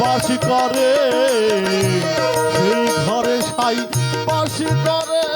বাস করে সেই ঘরে সাই বাসি করে।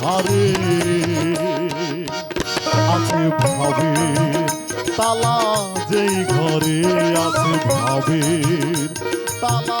হারে। আছে ভাবে তালা যেই ঘরে আছে ভাবে তালা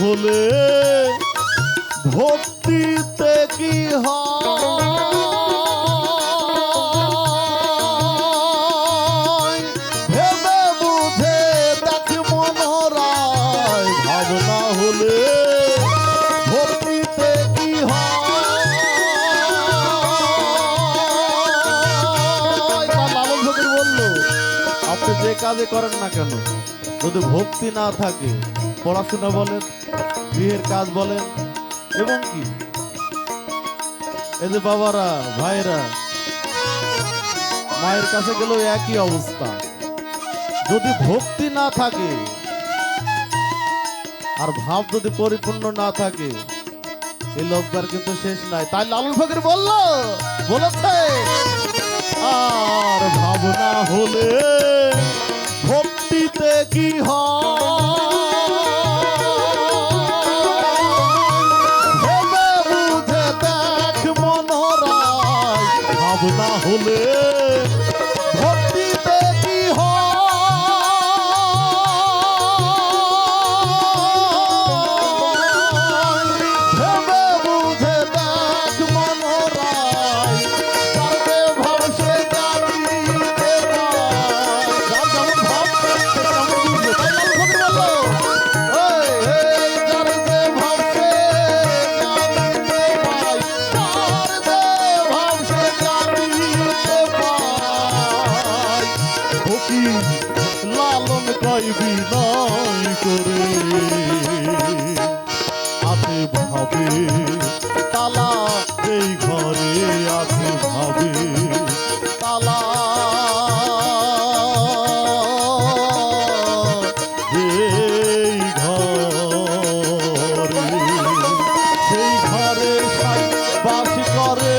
হলে ভক্তিতে কি ভেবে বুঝে দেখ মনোরায় ভাব না হলে ভক্তিতে কি লালন ফকির বলল, আপনি যে কাজে করেন না কেন? যদি ভক্তি না থাকে, পড়াশোনা বলেন গৃহের কাজ বলেন, এবং কি? যে বাবারা, ভাইরা, মায়ের কাছে গেলেও একই অবস্থা। যদি ভক্তি না থাকে, আর ভাব যদি পরিপূর্ণ না থাকে, এই লজ্জার কিন্তু শেষ নাই। তাই লালন ফকির বলল, বলেছে, আর ভাবনা হলে ভক্তিতে কি হয়? ভাবনা ভিতরে আছে ভাবে তালা এই ঘরে আছে ভাবে তালা বাস করে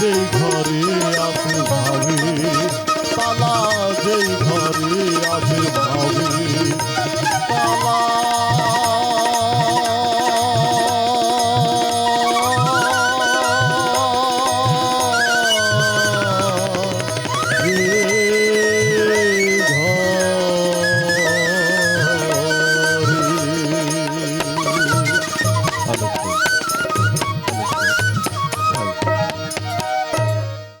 সেই ঘরে আপনি